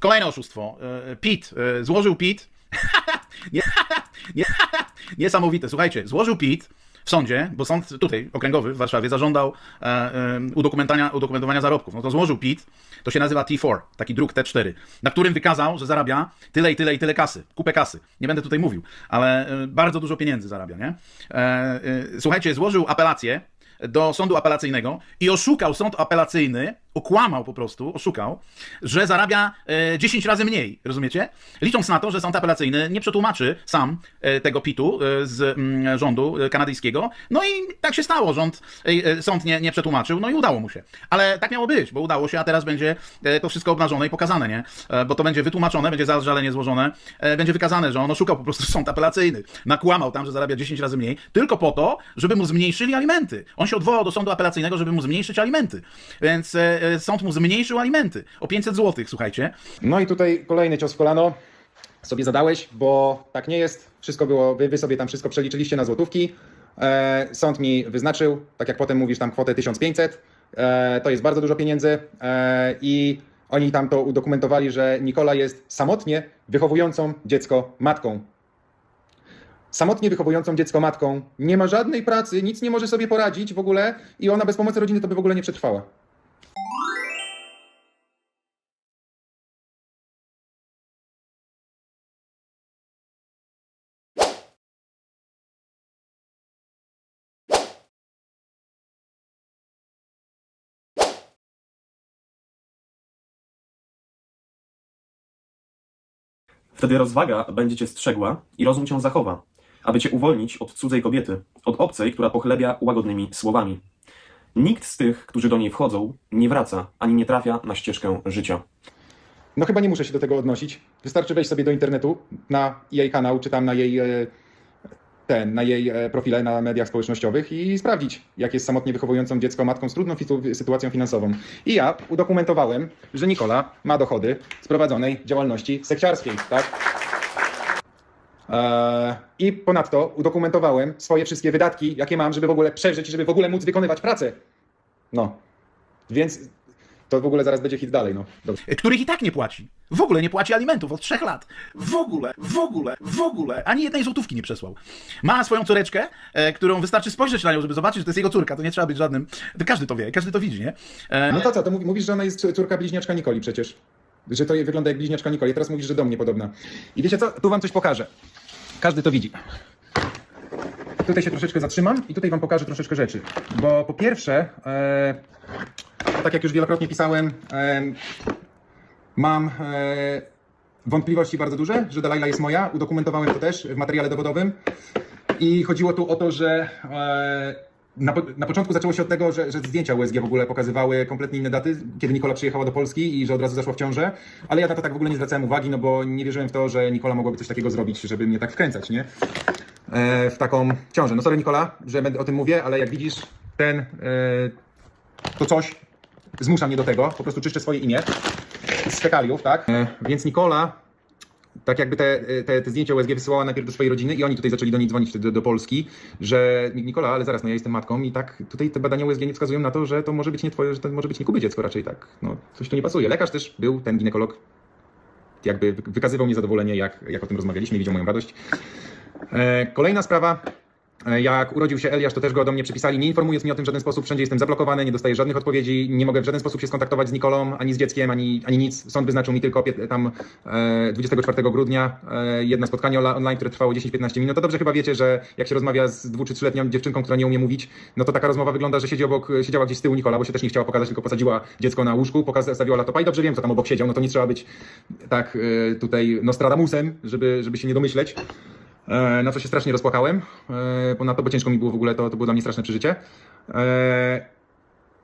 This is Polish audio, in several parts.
Kolejne oszustwo. E, Pit, e, złożył Pit. Nie- nie- Niesamowite. Słuchajcie, złożył Pit w sądzie, bo sąd tutaj, okręgowy w Warszawie, zażądał e, e, udokumentowania, udokumentowania zarobków. No to złożył PIT, to się nazywa T4, taki druk T4, na którym wykazał, że zarabia tyle i tyle i tyle kasy, kupę kasy. Nie będę tutaj mówił, ale e, bardzo dużo pieniędzy zarabia, nie? E, e, słuchajcie, złożył apelację do sądu apelacyjnego i oszukał sąd apelacyjny, okłamał po prostu, oszukał, że zarabia e, 10 razy mniej, rozumiecie? Licząc na to, że sąd apelacyjny nie przetłumaczy sam e, tego PIT-u e, z mm, rządu e, kanadyjskiego. No i tak się stało, rząd, e, e, sąd nie, nie przetłumaczył, no i udało mu się. Ale tak miało być, bo udało się, a teraz będzie e, to wszystko obnażone i pokazane, nie? E, Bo to będzie wytłumaczone, będzie zażalenie złożone, e, będzie wykazane, że on oszukał po prostu sąd apelacyjny. Nakłamał tam, że zarabia 10 razy mniej, tylko po to, żeby mu zmniejszyli alimenty. On się odwołał do sądu apelacyjnego, żeby mu zmniejszyć alimenty. Więc e, e, sąd mu zmniejszył alimenty o 500 zł, słuchajcie. No i tutaj kolejny cios w kolano sobie zadałeś, bo tak nie jest. Wszystko było, wy, wy sobie tam wszystko przeliczyliście na złotówki. E, sąd mi wyznaczył, tak jak potem mówisz, tam kwotę 1500. E, to jest bardzo dużo pieniędzy e, i oni tam to udokumentowali, że Nikola jest samotnie wychowującą dziecko matką. Samotnie wychowującą dziecko matką. Nie ma żadnej pracy, nic nie może sobie poradzić w ogóle i ona bez pomocy rodziny to by w ogóle nie przetrwała. Wtedy rozwaga będzie cię strzegła i rozum cię zachowa, aby cię uwolnić od cudzej kobiety, od obcej, która pochlebia łagodnymi słowami. Nikt z tych, którzy do niej wchodzą, nie wraca ani nie trafia na ścieżkę życia. No chyba nie muszę się do tego odnosić. Wystarczy wejść sobie do internetu na jej kanał, czy tam na jej e, ten, na jej e, profile na mediach społecznościowych i sprawdzić, jak jest samotnie wychowującą dziecko matką z trudną sytuacją finansową. I ja udokumentowałem, że Nikola ma dochody z prowadzonej działalności sekciarskiej, tak? Eee, I ponadto udokumentowałem swoje wszystkie wydatki, jakie mam, żeby w ogóle przeżyć żeby w ogóle móc wykonywać pracę. No. Więc to w ogóle zaraz będzie hit dalej, no. Dobrze. których i tak nie płaci. W ogóle nie płaci alimentów od trzech lat. W ogóle, w ogóle, w ogóle. Ani jednej złotówki nie przesłał. Ma swoją córeczkę, e, którą wystarczy spojrzeć na nią, żeby zobaczyć, że to jest jego córka. To nie trzeba być żadnym. Każdy to wie, każdy to widzi, nie? E, No to co, to mówi- mówisz, że ona jest córka bliźniaczka Nikoli przecież. Że to wygląda jak bliźniaczka Nikoli. Teraz mówisz, że do mnie podobna. I wiecie co? Tu wam coś pokażę. Każdy to widzi. Tutaj się troszeczkę zatrzymam i tutaj wam pokażę troszeczkę rzeczy. Bo po pierwsze, e, tak jak już wielokrotnie pisałem, e, mam e, wątpliwości bardzo duże, że Dalajla jest moja. Udokumentowałem to też w materiale dowodowym. I chodziło tu o to, że e, na, na początku zaczęło się od tego, że, że zdjęcia USG w ogóle pokazywały kompletnie inne daty, kiedy Nikola przyjechała do Polski i że od razu zaszła w ciążę, ale ja na to tak w ogóle nie zwracałem uwagi, no bo nie wierzyłem w to, że Nikola mogłaby coś takiego zrobić, żeby mnie tak wkręcać, nie? E, w taką ciążę. No sorry Nikola, że o tym mówię, ale jak widzisz, ten, e, to coś zmusza mnie do tego, po prostu czyszczę swoje imię z fekaliów, tak? E, więc Nikola tak jakby te, te, te zdjęcia USG wysyłała najpierw do swojej rodziny i oni tutaj zaczęli do niej dzwonić do, do Polski, że Nikola, ale zaraz, no ja jestem matką i tak tutaj te badania USG nie wskazują na to, że to może być nie twoje, że to może być nie Kuby dziecko raczej tak, no coś tu nie pasuje. Lekarz też był, ten ginekolog, jakby wy- wykazywał niezadowolenie, jak, jak o tym rozmawialiśmy, widział moją radość. E, kolejna sprawa, E, Jak urodził się Eliasz, to też go do mnie przypisali, nie informując mnie o tym w żaden sposób. Wszędzie jestem zablokowany, nie dostaję żadnych odpowiedzi, nie mogę w żaden sposób się skontaktować z Nikolą, ani z dzieckiem, ani, ani nic. Sąd wyznaczył mi tylko tam e, 24 grudnia e, jedno spotkanie online, które trwało 10-15 minut. To dobrze chyba wiecie, że jak się rozmawia z dwu czy trzyletnią dziewczynką, która nie umie mówić, no to taka rozmowa wygląda, że siedzi obok, siedziała gdzieś z tyłu Nikola, bo się też nie chciała pokazać, tylko posadziła dziecko na łóżku, pokazała, stawiła laptopa i dobrze wiem, co tam obok siedział, no to nie trzeba być tak tutaj Nostradamusem, żeby, żeby się nie domyśleć. E, na co się strasznie rozpłakałem. E, Ponadto, bo ciężko mi było w ogóle, to, to było dla mnie straszne przeżycie. E,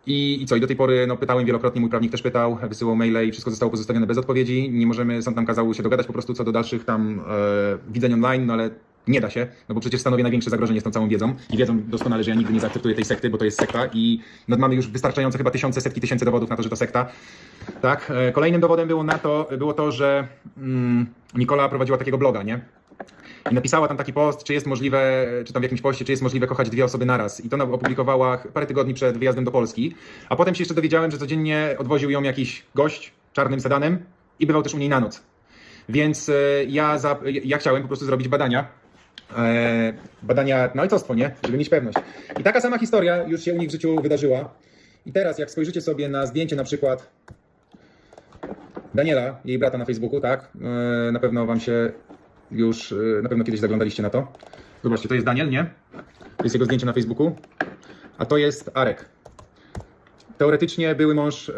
I, I co, i do tej pory no, pytałem wielokrotnie, mój prawnik też pytał, wysyłał maile i wszystko zostało pozostawione bez odpowiedzi. Nie możemy, sąd nam kazał się dogadać po prostu co do dalszych tam e, widzeń online, no ale nie da się, no bo przecież stanowię największe zagrożenie z tą całą wiedzą i wiedzą doskonale, że ja nigdy nie zaakceptuję tej sekty, bo to jest sekta i no, mamy już wystarczające chyba tysiące, setki tysięcy dowodów na to, że to sekta. Tak, e, kolejnym dowodem było na to, było to, że mm, Nikola prowadziła takiego bloga, nie? I napisała tam taki post, czy jest możliwe, czy tam w jakimś poście, czy jest możliwe kochać dwie osoby naraz. I to opublikowała parę tygodni przed wyjazdem do Polski. A potem się jeszcze dowiedziałem, że codziennie odwoził ją jakiś gość czarnym sedanem i bywał też u niej na noc. Więc e, ja, za, ja chciałem po prostu zrobić badania. E, badania na ojcostwo, nie? Żeby mieć pewność. I taka sama historia już się u nich w życiu wydarzyła. I teraz, jak spojrzycie sobie na zdjęcie na przykład Daniela, jej brata na Facebooku, tak? E, na pewno wam się już, e, na pewno kiedyś zaglądaliście na to. Zobaczcie, to jest Daniel, nie? To jest jego zdjęcie na Facebooku. A to jest Arek. Teoretycznie były mąż e,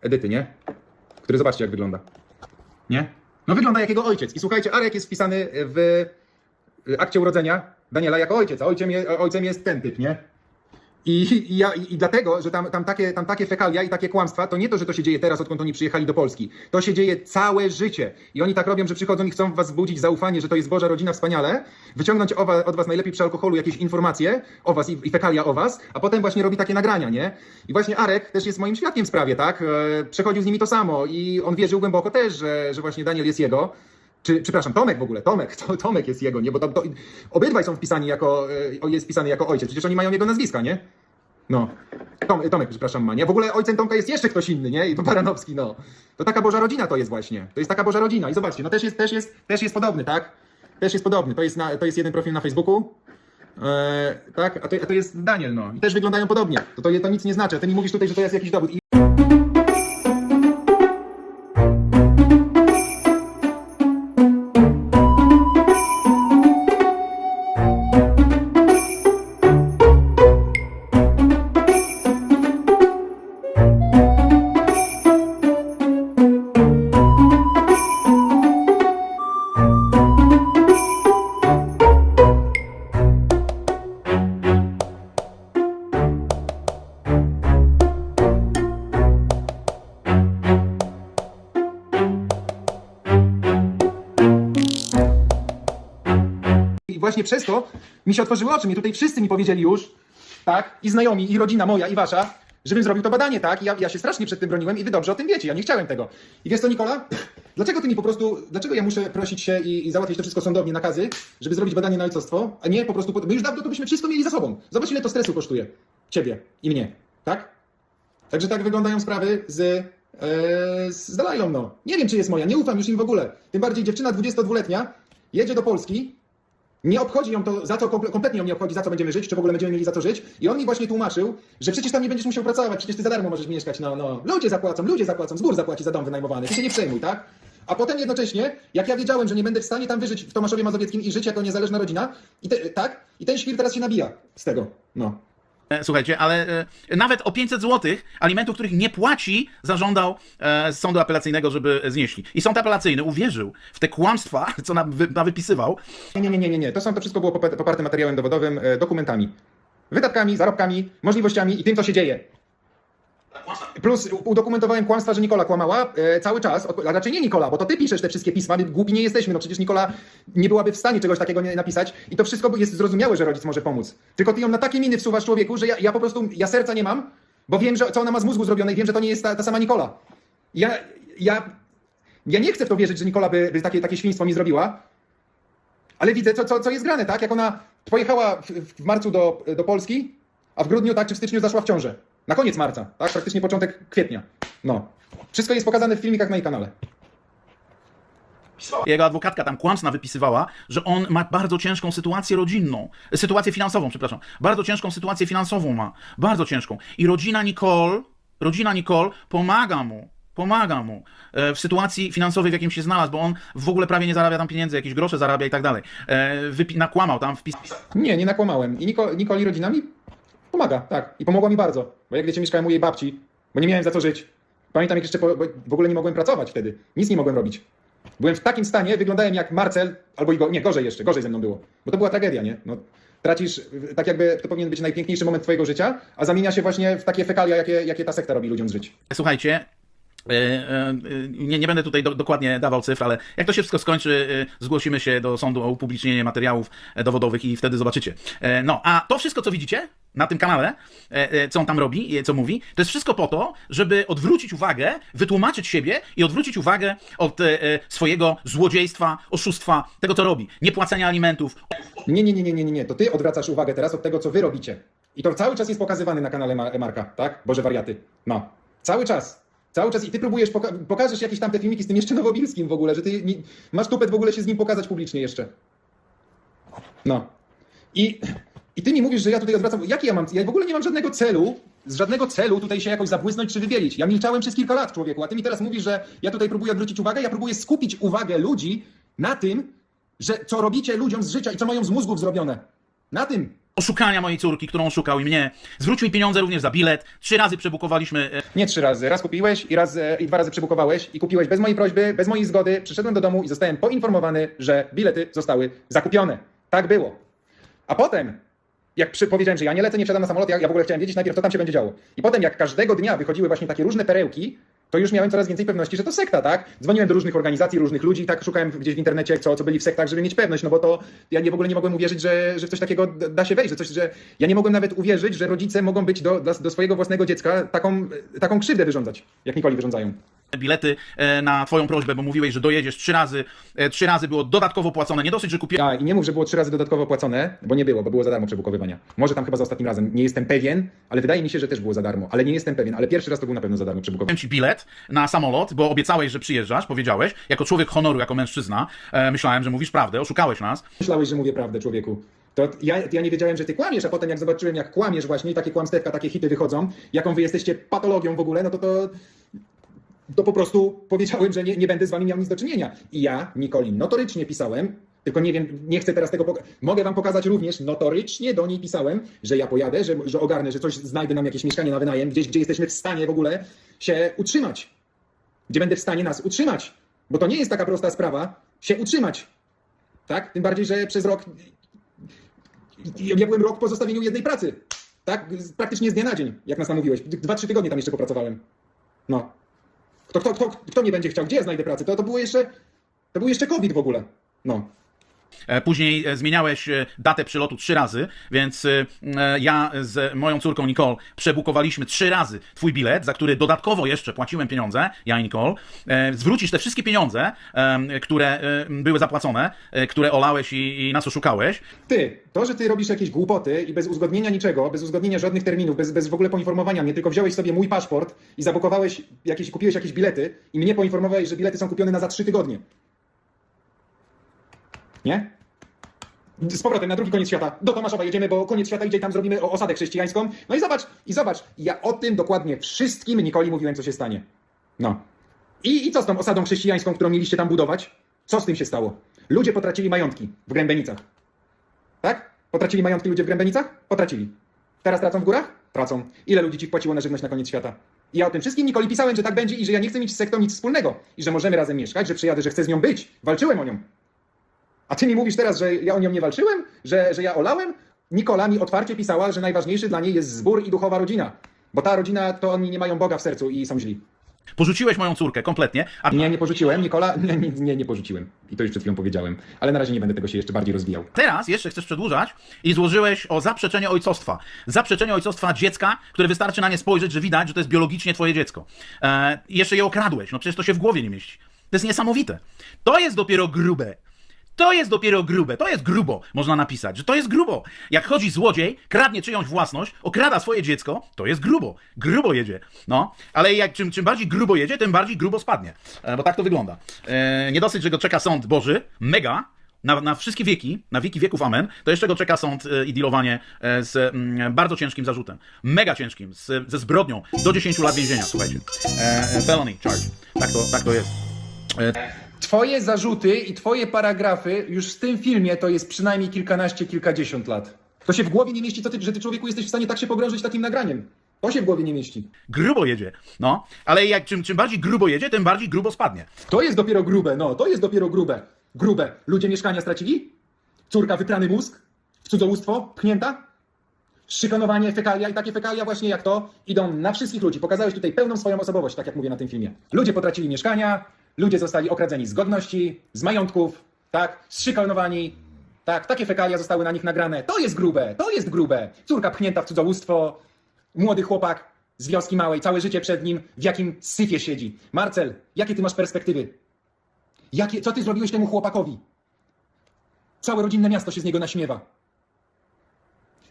Edyty, nie? Który zobaczcie, jak wygląda. Nie? No wygląda jak jego ojciec. I słuchajcie, Arek jest wpisany w akcie urodzenia Daniela jako ojciec, a ojcem, je, ojcem jest ten typ, nie? I, i, ja, i, dlatego, że tam, tam, takie, tam takie fekalia i takie kłamstwa, to nie to, że to się dzieje teraz, odkąd oni przyjechali do Polski. To się dzieje całe życie. I oni tak robią, że przychodzą i chcą w was wzbudzić zaufanie, że to jest Boża rodzina wspaniale, wyciągnąć od was najlepiej przy alkoholu jakieś informacje o was i, i fekalia o was, a potem właśnie robi takie nagrania, nie? I właśnie Arek też jest moim świadkiem w sprawie, tak? E, przechodził z nimi to samo i on wierzył głęboko też, że, że właśnie Daniel jest jego. Czy, przepraszam, Tomek w ogóle, Tomek, to, Tomek jest jego, nie? Bo to, to, obydwaj są wpisani jako, e, jest wpisany jako ojciec, przecież oni mają jego nazwiska, nie? No. Tom, Tomek, przepraszam, ma, nie? W ogóle ojcem Tomka jest jeszcze ktoś inny, nie? I to Baranowski, no. To taka Boża rodzina to jest właśnie. To jest taka Boża rodzina. I zobaczcie, no też jest, też jest, też jest podobny, tak? Też jest podobny. To jest, na, to jest jeden profil na Facebooku. E, tak? A to, a to jest Daniel, no. I też wyglądają podobnie. To, to, to nic nie znaczy. Ty mi mówisz tutaj, że to jest jakiś dowód. I... przez to mi się otworzyły oczy. Mnie tutaj wszyscy mi powiedzieli już, tak, i znajomi, i rodzina moja, i wasza, żebym zrobił to badanie, tak? I ja, ja się strasznie przed tym broniłem i wy dobrze o tym wiecie. Ja nie chciałem tego. I wiesz co, Nikola? Dlaczego ty mi po prostu, dlaczego ja muszę prosić się i, i załatwić to wszystko sądownie, nakazy, żeby zrobić badanie na ojcostwo, a nie po prostu, my już dawno to byśmy wszystko mieli za sobą. Zobacz, ile to stresu kosztuje. Ciebie i mnie, tak? Także tak wyglądają sprawy z, e, z Dalajlą, no. Nie wiem, czy jest moja, nie ufam już im w ogóle. Tym bardziej dziewczyna 22-letnia jedzie do Polski, nie obchodzi ją to, za co komple- kompletnie ją nie obchodzi, za co będziemy żyć, czy w ogóle będziemy mieli za co żyć. I on mi właśnie tłumaczył, że przecież tam nie będziesz musiał pracować, przecież ty za darmo możesz mieszkać, no, no. Ludzie zapłacą, ludzie zapłacą, z gór zapłaci za dom wynajmowany, ty się nie przejmuj, tak? A potem jednocześnie, jak ja wiedziałem, że nie będę w stanie tam wyżyć w Tomaszowie Mazowieckim i żyć jako niezależna rodzina, i te, tak? I ten świr teraz się nabija z tego, no. E, Słuchajcie, ale e, nawet o 500 zł alimentów, których nie płaci, zażądał e, z sądu apelacyjnego, żeby znieśli. I sąd apelacyjny uwierzył w te kłamstwa, co nam, wy, nawypisywał, Nie, nie, nie, nie, nie. To, są, to wszystko było poparte materiałem dowodowym, dokumentami. Wydatkami, zarobkami, możliwościami i tym, co się dzieje. Plus udokumentowałem kłamstwa, że Nikola kłamała e, cały czas, a raczej nie Nikola, bo to ty piszesz te wszystkie pisma, my głupi nie jesteśmy, no przecież Nikola nie byłaby w stanie czegoś takiego nie napisać i to wszystko jest zrozumiałe, że rodzic może pomóc. Tylko ty ją na takie miny wsuwasz człowieku, że ja, ja po prostu, ja serca nie mam, bo wiem, że co ona ma z mózgu zrobione i wiem, że to nie jest ta, ta sama Nikola. Ja, ja, ja nie chcę w to wierzyć, że Nikola by, by takie, takie świństwo mi zrobiła, ale widzę, co, co, co jest grane, tak? Jak ona pojechała w, w marcu do, do Polski, a w grudniu, tak, czy w styczniu zaszła w ciążę. Na koniec marca, tak? Praktycznie początek kwietnia. No. Wszystko jest pokazane w filmikach na jej kanale. jego adwokatka tam kłamstwa wypisywała, że on ma bardzo ciężką sytuację rodzinną, e, sytuację finansową, przepraszam, bardzo ciężką sytuację finansową ma, bardzo ciężką. I rodzina Nicole, rodzina Nicole pomaga mu, pomaga mu e, w sytuacji finansowej, w jakim się znalazł, bo on w ogóle prawie nie zarabia tam pieniędzy, jakieś grosze zarabia i tak dalej. E, nakłamał tam wpis. Nie, nie nakłamałem. I Niko, Nikoli rodzina mi pomaga, tak. I pomogła mi bardzo. Bo jak wiecie, mieszkałem u jej babci, bo nie miałem za co żyć. Pamiętam, jak jeszcze po, w ogóle nie mogłem pracować wtedy. Nic nie mogłem robić. Byłem w takim stanie, wyglądałem jak Marcel, albo i go, nie, gorzej jeszcze, gorzej ze mną było. Bo to była tragedia, nie? No, tracisz, y, tak jakby to powinien być najpiękniejszy moment twojego życia, a zamienia się właśnie w takie fekalia, jakie, jakie ta sekta robi ludziom z żyć. Słuchajcie, nie, nie będę tutaj do, dokładnie dawał cyfr, ale jak to się wszystko skończy, e, zgłosimy się do sądu o upublicznienie materiałów e, dowodowych i wtedy zobaczycie. E, No, a to wszystko, co widzicie na tym kanale, e, e, co on tam robi, e, co mówi, to jest wszystko po to, żeby odwrócić uwagę, wytłumaczyć siebie i odwrócić uwagę od e, e, swojego złodziejstwa, oszustwa, tego, co robi. Niepłacenia alimentów, Nie, nie, nie, nie, nie, nie. To ty odwracasz uwagę teraz od tego, co wy robicie. I to cały czas jest pokazywane na kanale Ma- Marka, tak? Boże wariaty. No. Cały czas. Cały czas i ty próbujesz, poka- pokażesz jakieś tam te filmiki z tym jeszcze Nowobilskim w ogóle, że ty nie, masz tupet w ogóle się z nim pokazać publicznie jeszcze. No. I, I ty mi mówisz, że ja tutaj odwracam. Jaki ja mam. Ja w ogóle nie mam żadnego celu, z żadnego celu tutaj się jakoś zabłysnąć czy wybielić. Ja milczałem przez kilka lat, człowieku, a ty mi teraz mówisz, że ja tutaj próbuję odwrócić uwagę, ja próbuję skupić uwagę ludzi na tym, że co robicie ludziom z życia i co mają z mózgów zrobione. Na tym. Oszukania mojej córki, którą oszukał i mnie. Zwrócił mi pieniądze również za bilet. Trzy razy przebukowaliśmy e, Nie trzy razy. Raz kupiłeś i raz e, i dwa razy przebukowałeś i kupiłeś bez mojej prośby, bez mojej zgody. Przyszedłem do domu i zostałem poinformowany, że bilety zostały zakupione. Tak było. A potem, jak przy, powiedziałem, że ja nie lecę, nie wsiadam na samolot, ja, ja w ogóle chciałem wiedzieć najpierw, co tam się będzie działo. I potem, jak każdego dnia wychodziły właśnie takie różne perełki, to już miałem coraz więcej pewności, że to sekta, tak? Dzwoniłem do różnych organizacji, różnych ludzi, tak szukałem gdzieś w internecie, co, co byli w sektach, żeby mieć pewność, no bo to ja nie, w ogóle nie mogłem uwierzyć, że, że w coś takiego da się wejść, że coś, że ja nie mogłem nawet uwierzyć, że rodzice mogą być do, do swojego własnego dziecka taką, taką krzywdę wyrządzać, jak Nikoli wyrządzają. Bilety e, na twoją prośbę, bo mówiłeś, że dojedziesz trzy razy. E, Trzy razy było dodatkowo płacone. Nie dosyć, że kupiłem A, i nie mów, że było trzy razy dodatkowo opłacone, bo nie było, bo było za darmo przebukowywania. Może tam chyba za ostatnim razem, nie jestem pewien, ale wydaje mi się, że też było za darmo, ale nie jestem pewien, ale pierwszy raz to był na pewno za darmo przebukowywanie. ci bilet na samolot, bo obiecałeś, że przyjeżdżasz, powiedziałeś. Jako człowiek honoru, jako mężczyzna, e, myślałem, że mówisz prawdę, oszukałeś nas. Myślałeś, że mówię prawdę, człowieku. To ja, ja nie wiedziałem, że ty kłamiesz, a potem jak zobaczyłem, jak kłamiesz właśnie i takie kłamstewka, takie hity wychodzą, jaką wy jesteście patologią w ogóle, no to to, to po prostu powiedziałem, że nie, nie będę z wami miał nic do czynienia. I ja, Nikoli, notorycznie pisałem, tylko nie wiem, nie chcę teraz tego pokazać. Mogę wam pokazać również, notorycznie do niej pisałem, że ja pojadę, że, że ogarnę, że coś znajdę nam jakieś mieszkanie na wynajem, gdzieś, gdzie jesteśmy w stanie w ogóle się utrzymać. Gdzie będę w stanie nas utrzymać. Bo to nie jest taka prosta sprawa, się utrzymać. Tak? Tym bardziej, że przez rok ja byłem rok po zostawieniu jednej pracy. Tak? Praktycznie z dnia na dzień, jak nas namówiłeś. Dwa, trzy tygodnie tam jeszcze popracowałem. No. Kto, kto, kto, kto nie będzie chciał? Gdzie ja znajdę pracę? To, to było jeszcze. To był jeszcze COVID w ogóle. No. E, Później e, zmieniałeś e, datę przylotu trzy razy, więc ja z moją córką Nicole przebukowaliśmy trzy razy twój bilet, za który dodatkowo jeszcze płaciłem pieniądze, ja i Nicole. Zwrócisz te wszystkie pieniądze, które były zapłacone, które olałeś i, i nas oszukałeś. Ty, to, że ty robisz jakieś głupoty i bez uzgodnienia niczego, bez uzgodnienia żadnych terminów, bez, bez w ogóle poinformowania mnie, tylko wziąłeś sobie mój paszport i zabukowałeś jakieś, kupiłeś jakieś bilety i mnie poinformowałeś, że bilety są kupione na za trzy tygodnie. Nie? Z powrotem na drugi koniec świata. Do Tomaszowa jedziemy, bo koniec świata idzie i tam zrobimy osadę chrześcijańską. No i zobacz, i zobacz, ja o tym dokładnie wszystkim Nikoli mówiłem, co się stanie. No. I, I co z tą osadą chrześcijańską, którą mieliście tam budować? Co z tym się stało? Ludzie potracili majątki w Grębenicach. Tak? Potracili majątki ludzie w Grębenicach? Potracili. Teraz tracą w górach? Tracą. Ile ludzi ci wpłaciło na żywność na koniec świata? I ja o tym wszystkim Nikoli pisałem, że tak będzie i że ja nie chcę mieć z sektą nic wspólnego. I że możemy razem mieszkać, że przyjadę, że chcę z nią być. Walczyłem o nią. A ty mi mówisz teraz, że ja o nią nie walczyłem? Że, że ja olałem? Nikola mi otwarcie pisała, że najważniejszy dla niej jest zbór i duchowa rodzina. Bo ta rodzina to oni nie mają Boga w sercu i są źli. Porzuciłeś moją córkę kompletnie, a Nie, nie porzuciłem, Nikola, nie, nie, nie, porzuciłem. I to już przed chwilą powiedziałem. Ale na razie nie będę tego się jeszcze bardziej rozwijał. Teraz jeszcze chcesz przedłużać i złożyłeś o zaprzeczenie ojcostwa. Zaprzeczenie ojcostwa dziecka, które wystarczy na nie spojrzeć, że widać, że to jest biologicznie twoje dziecko. E, jeszcze je okradłeś. No przecież to się w głowie nie mieści. To jest niesamowite. To jest dopiero grube. To jest dopiero grube, to jest grubo, można napisać, że to jest grubo. Jak chodzi złodziej, kradnie czyjąś własność, okrada swoje dziecko, to jest grubo. Grubo jedzie. No, ale jak czym, czym bardziej grubo jedzie, tym bardziej grubo spadnie. E, bo tak to wygląda. E, nie dosyć, że go czeka sąd Boży, mega, na, na wszystkie wieki, na wieki wieków amen, to jeszcze go czeka sąd e, i dealowanie e, z mm, bardzo ciężkim zarzutem. Mega ciężkim, z, ze zbrodnią do 10 lat więzienia, słuchajcie. E, e, felony charge. Tak to, tak to jest. Twoje zarzuty i twoje paragrafy już w tym filmie to jest przynajmniej kilkanaście, kilkadziesiąt lat. To się w głowie nie mieści, co ty, że ty człowieku jesteś w stanie tak się pogrążyć takim nagraniem. To się w głowie nie mieści. Grubo jedzie, no. Ale jak, czym, czym bardziej grubo jedzie, tym bardziej grubo spadnie. To jest dopiero grube, no, to jest dopiero grube. Grube. Ludzie mieszkania stracili? Córka wyprany mózg? W cudzołóstwo? Pchnięta? Szykanowanie, fekalia i takie fekalia właśnie jak to idą na wszystkich ludzi. Pokazałeś tutaj pełną swoją osobowość, tak jak mówię na tym filmie. Ludzie potracili mieszkania, ludzie zostali okradzeni z godności, z majątków, tak, zszykanowani, tak, takie fekalia zostały na nich nagrane. To jest grube, to jest grube. Córka pchnięta w cudzołóstwo, młody chłopak z wioski małej, całe życie przed nim, w jakim syfie siedzi. Marcel, jakie ty masz perspektywy? Jakie, co ty zrobiłeś temu chłopakowi? Całe rodzinne miasto się z niego naśmiewa.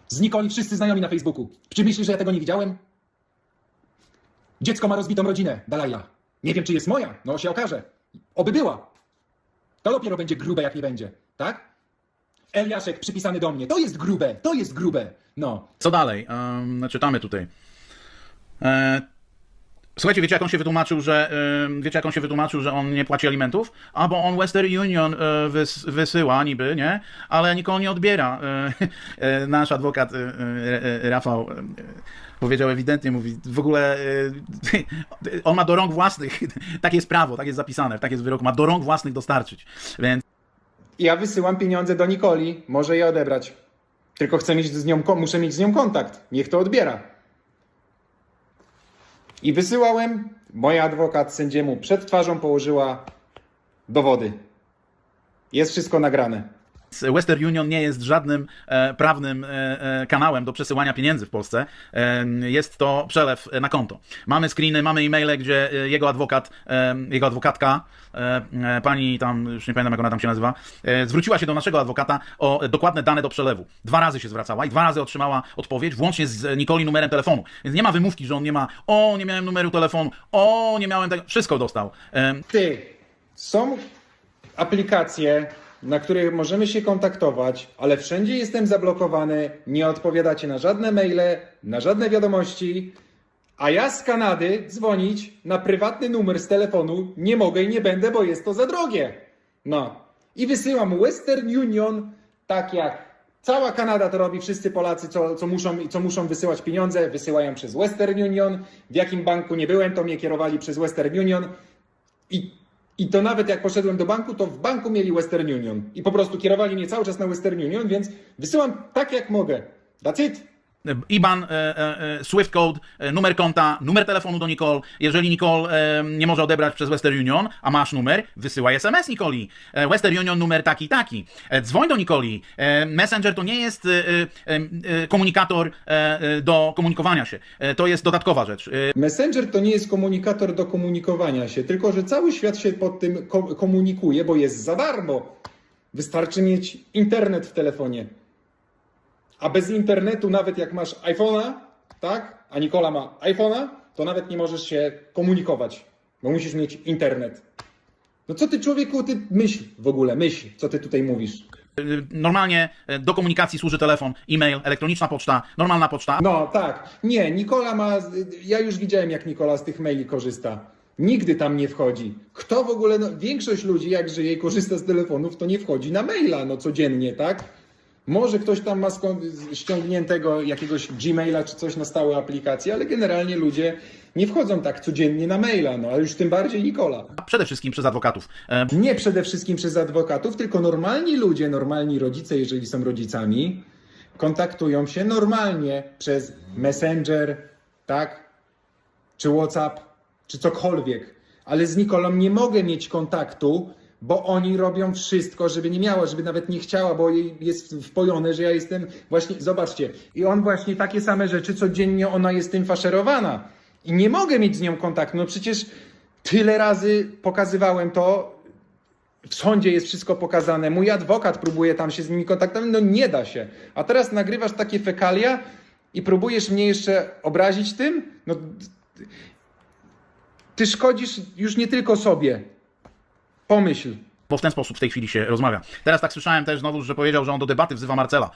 Z Nikoli wszyscy znajomi na Facebooku. Czy myślisz, że ja tego nie widziałem? Dziecko ma rozbitą rodzinę, Dalajla. Nie wiem, czy jest moja, no się okaże. Oby była. To dopiero będzie grube, jak nie będzie, tak? Eliaszek przypisany do mnie, to jest grube, to jest grube. No, Co dalej? Um, czytamy tutaj. E, słuchajcie, wiecie jak on się wytłumaczył, że em, wiecie jak on się wytłumaczył, że on nie płaci alimentów? A bo on Western Union e, wys, wysyła niby, nie? Ale nikogo nie odbiera. E, nasz adwokat e, Rafał powiedział ewidentnie, mówi w ogóle on ma do rąk własnych, takie jest prawo, tak jest zapisane, tak jest wyrok, ma do rąk własnych dostarczyć. Więc ja wysyłam pieniądze do Nikoli, może je odebrać. Tylko chcę mieć z nią, muszę mieć z nią kontakt. Niech to odbiera. I wysyłałem, moja adwokat sędziemu przed twarzą położyła dowody. Jest wszystko nagrane. Western Union nie jest żadnym e, prawnym e, e, kanałem do przesyłania pieniędzy w Polsce. Jest to przelew na konto. Mamy screeny, mamy e-maile, gdzie jego adwokat, jego adwokatka, pani tam, już nie pamiętam jak ona tam się nazywa, zwróciła się do naszego adwokata o dokładne dane do przelewu. Dwa razy się zwracała i dwa razy otrzymała odpowiedź, włącznie z Nikoli numerem telefonu. Więc nie ma wymówki, że on nie ma, o, nie miałem numeru telefonu, o, nie miałem tego, wszystko dostał. Ty, są aplikacje, na których możemy się kontaktować, ale wszędzie jestem zablokowany, nie odpowiadacie na żadne maile, na żadne wiadomości, a ja z Kanady dzwonić na prywatny numer z telefonu nie mogę i nie będę, bo jest to za drogie. No. I wysyłam Western Union, tak jak cała Kanada to robi, wszyscy Polacy, co, co, muszą, co muszą wysyłać pieniądze, wysyłają przez Western Union. W jakim banku nie byłem, to mnie kierowali przez Western Union. I, I to nawet jak poszedłem do banku, to w banku mieli Western Union. I po prostu kierowali mnie cały czas na Western Union, więc wysyłam tak jak mogę. That's it. IBAN, e, e, e, Swift Code, numer konta, numer telefonu do Nicole. Jeżeli Nicole nie może odebrać przez Western Union, a masz numer, wysyłaj SMS Nicoli. Western Union numer taki, taki. Dzwoń do Nicoli. Messenger to nie jest komunikator do komunikowania się. To jest dodatkowa rzecz. Messenger to nie jest komunikator do komunikowania się, tylko że cały świat się pod tym ko- komunikuje, bo jest za darmo. Wystarczy mieć internet w telefonie. A bez internetu, nawet jak masz iPhone'a, tak? A Nikola ma iPhone'a, to nawet nie możesz się komunikować, bo musisz mieć internet. No co ty człowieku, ty myśl w ogóle, myśl, co ty tutaj mówisz. Normalnie e, do komunikacji służy telefon, e-mail, elektroniczna poczta, normalna poczta. No tak. Nie, Nikola ma. Ja już widziałem, jak Nikola z tych maili korzysta. Nigdy tam nie wchodzi. Kto w ogóle. No, większość ludzi, jak żyje i korzysta z telefonów, to nie wchodzi na maila no codziennie, tak? Może ktoś tam ma ściągniętego jakiegoś Gmaila czy coś na stałe aplikacje, ale generalnie ludzie nie wchodzą tak codziennie na maila, no a już tym bardziej Nikola. Przede wszystkim przez adwokatów. E, Nie przede wszystkim przez adwokatów, tylko normalni ludzie, normalni rodzice, jeżeli są rodzicami, kontaktują się normalnie przez Messenger, tak? Czy WhatsApp, czy cokolwiek. Ale z Nikolą nie mogę mieć kontaktu, bo oni robią wszystko, żeby nie miała, żeby nawet nie chciała, bo jej jest wpojone, że ja jestem właśnie, zobaczcie, i on właśnie takie same rzeczy codziennie ona jest tym faszerowana. I nie mogę mieć z nią kontaktu. No przecież tyle razy pokazywałem to, w sądzie jest wszystko pokazane, mój adwokat próbuje tam się z nimi kontaktować, no nie da się. A teraz nagrywasz takie fekalia i próbujesz mnie jeszcze obrazić tym? No ty szkodzisz już nie tylko sobie. Pomyśl. bo w ten sposób w tej chwili się rozmawia. Teraz tak słyszałem też znowu, że powiedział, że on do debaty wzywa Marcela.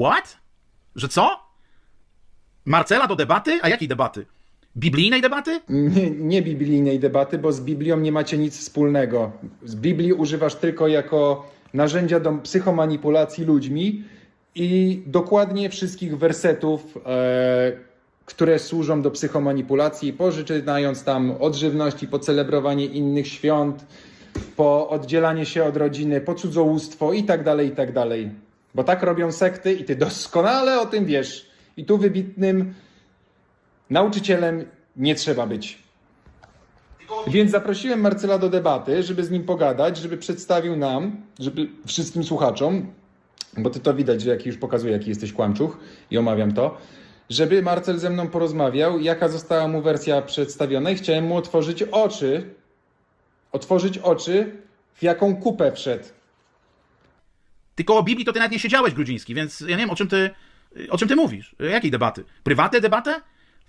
What? Że co? Marcela do debaty? A jakiej debaty? Biblijnej debaty? Nie, nie biblijnej debaty, bo z Biblią nie macie nic wspólnego. Z Biblii używasz tylko jako narzędzia do psychomanipulacji ludźmi i dokładnie wszystkich wersetów, e, które służą do psychomanipulacji, pożyczając tam od żywności, po celebrowanie innych świąt, po oddzielanie się od rodziny, po cudzołóstwo i tak dalej, i tak dalej. Bo tak robią sekty i ty doskonale o tym wiesz. I tu wybitnym Nauczycielem nie trzeba być. Więc zaprosiłem Marcela do debaty, żeby z nim pogadać, żeby przedstawił nam, żeby wszystkim słuchaczom, bo ty to widać, że jaki już pokazuje, jaki jesteś kłamczuch i omawiam to, żeby Marcel ze mną porozmawiał, jaka została mu wersja przedstawiona i chciałem mu otworzyć oczy, otworzyć oczy, w jaką kupę wszedł. Ty koło Biblii to ty nawet nie siedziałeś, Grudziński, więc ja nie wiem, o czym ty, o czym ty mówisz. Jakiej debaty? Prywatne debatę?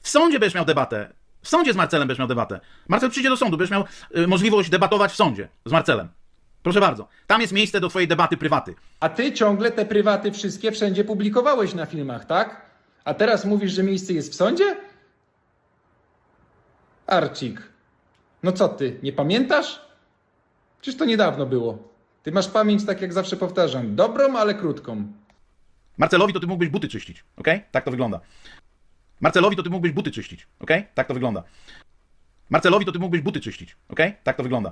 W sądzie będziesz miał debatę. W sądzie z Marcelem będziesz miał debatę. Marcel przyjdzie do sądu, będziesz miał y, możliwość debatować w sądzie z Marcelem. Proszę bardzo. Tam jest miejsce do twojej debaty prywaty. A ty ciągle te prywaty wszystkie wszędzie publikowałeś na filmach, tak? A teraz mówisz, że miejsce jest w sądzie? Arcik, no co ty, nie pamiętasz? Przecież to niedawno było. Ty masz pamięć, tak jak zawsze powtarzam, dobrą, ale krótką. Marcelowi to ty mógłbyś buty czyścić, ok? Tak to wygląda. Marcelowi to ty mógłbyś buty czyścić, ok? Tak to wygląda. Marcelowi to ty mógłbyś buty czyścić, ok? Tak to wygląda.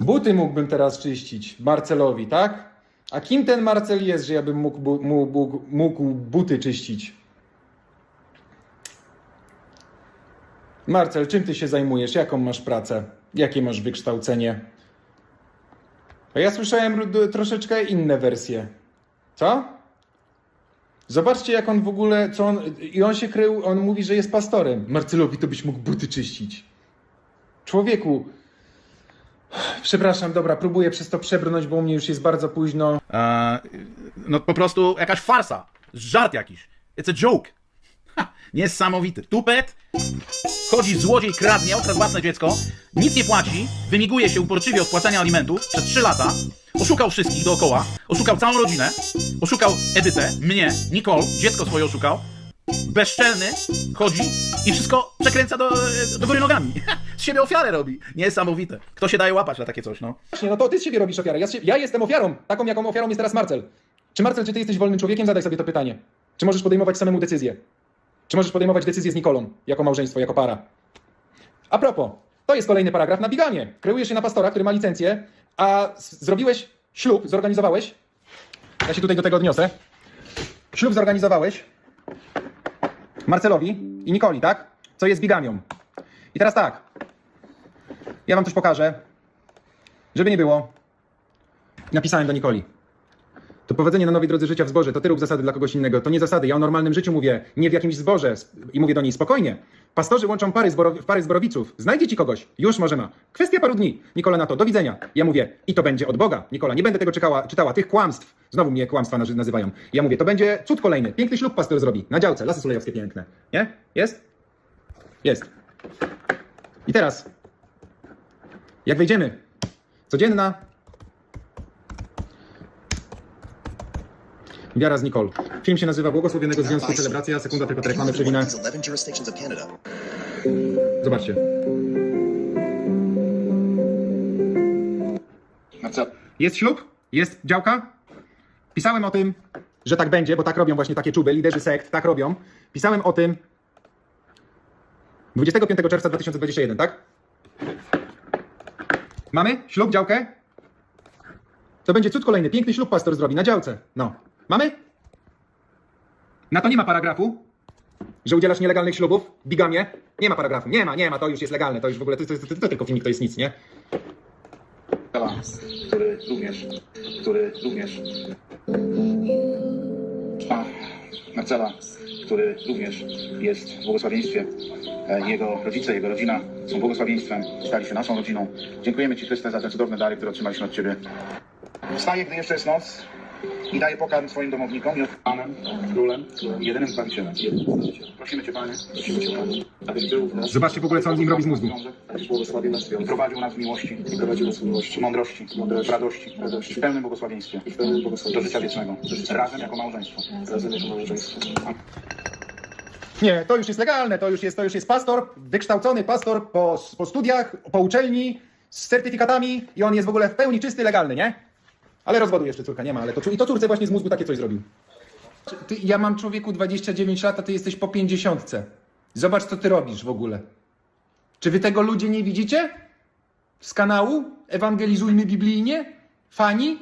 Buty mógłbym teraz czyścić Marcelowi, tak? A kim ten Marcel jest, że ja bym mógł, mógł, mógł buty czyścić? Marcel, czym ty się zajmujesz? Jaką masz pracę? Jakie masz wykształcenie? A ja słyszałem troszeczkę inne wersje. Co? Zobaczcie, jak on w ogóle, co on, i on się krył, on mówi, że jest pastorem. Marcelowi to byś mógł buty czyścić. Człowieku, Przepraszam, dobra, próbuję przez to przebrnąć, bo u mnie już jest bardzo późno. Eee, no po prostu jakaś farsa. Żart jakiś. It's a joke. Niesamowity. Tupet. Chodzi złodziej, kradnie, okradł własne dziecko, nic nie płaci, wymiguje się uporczywie od płacenia alimentów przez 3 lata, oszukał wszystkich dookoła, oszukał całą rodzinę, oszukał Edytę, mnie, Nicole, dziecko swoje oszukał, bezczelny, chodzi i wszystko przekręca do, do góry nogami. Z siebie ofiarę robi. Niesamowite. Kto się daje łapać na takie coś, no? Właśnie, no to ty z siebie robisz ofiarę. Ja, ja jestem ofiarą, taką jaką ofiarą jest teraz Marcel. Czy Marcel, czy ty jesteś wolnym człowiekiem? Zadaj sobie to pytanie. Czy możesz podejmować samemu decyzję? Czy możesz podejmować decyzję z Nikolą, jako małżeństwo, jako para? A propos, to jest kolejny paragraf na bigamie. Kreujesz się na pastora, który ma licencję, a zrobiłeś ślub, zorganizowałeś. Ja się tutaj do tego odniosę. Ślub zorganizowałeś Marcelowi i Nikoli, tak? Co jest bigamią. I teraz tak. Ja wam coś pokażę. Żeby nie było, napisałem do Nikoli. To prowadzenie na nowej drodze życia w zborze, to ty rób zasady dla kogoś innego. To nie zasady. Ja o normalnym życiu mówię, nie w jakimś zborze. I mówię do niej spokojnie. Pastorzy łączą pary, zborowi- pary zborowiców. Znajdzie ci kogoś. Już może ma. Kwestia paru dni. Nikola na to. Do widzenia. Ja mówię, i to będzie od Boga. Nikola, nie będę tego czekała, czytała. Tych kłamstw. Znowu mnie kłamstwa nazy- nazywają. Ja mówię, to będzie cud kolejny. Piękny ślub pastor zrobi. Na działce. Lasy sulejowskie piękne. Nie? Jest? Jest. I teraz, jak wejdziemy, codzienna wiara z Nicole. Film się nazywa Błogosławionego Związku Celebracja. Sekunda, tylko te reklamy przewinę. 11 jurisdictions of Canada. Zobaczcie. Jest ślub? Jest działka? Pisałem o tym, że tak będzie, bo tak robią właśnie takie czuby, liderzy sekt, tak robią. Pisałem o tym 25 czerwca 2021, tak? Mamy ślub, działkę? To będzie cud kolejny. Piękny ślub pastor zrobi na działce. No. Mamy? Na to nie ma paragrafu, że udzielasz nielegalnych ślubów, bigamie. Nie ma paragrafu, nie ma, nie ma, to już jest legalne, to już w ogóle, to, to, to, to tylko filmik, to jest nic, nie? Marcela, który również, który również a, Marcela, który również jest w błogosławieństwie. E, Jego rodzice, jego rodzina są błogosławieństwem, stali się naszą rodziną. Dziękujemy Ci, Chryste, za te cudowne dary, które otrzymaliśmy od Ciebie. Wstaję, gdy jeszcze jest noc i daję pokarm swoim domownikom. I od Panem, Królem jedynym Zbawicielem. Prosimy Cię, Panie, prosimy Cię, Panie, abyś był w nas. Zobaczcie w ogóle, co on z nim robi z mózgu. błogosławił nas i prowadził nas w miłości, i prowadził nas w miłości, mądrości, mądrości. Radości, radości, w pełnym błogosławieństwie, i w pełnym błogosławieństwie. Do życia wiecznego, razem jako małżeństwo, razem jako małżeństwo. Nie, to już jest legalne, to już jest, to już jest pastor, wykształcony pastor po, po studiach, po uczelni, z certyfikatami i on jest w ogóle w pełni czysty, legalny, nie? Ale rozwodu jeszcze córka nie ma, ale to, i to córce właśnie z mózgu takie coś zrobił. Ty, ja mam człowieku 29 lat, a ty jesteś po 50. Zobacz, co ty robisz w ogóle. Czy wy tego ludzie nie widzicie? Z kanału Ewangelizujmy Biblijnie? Fani?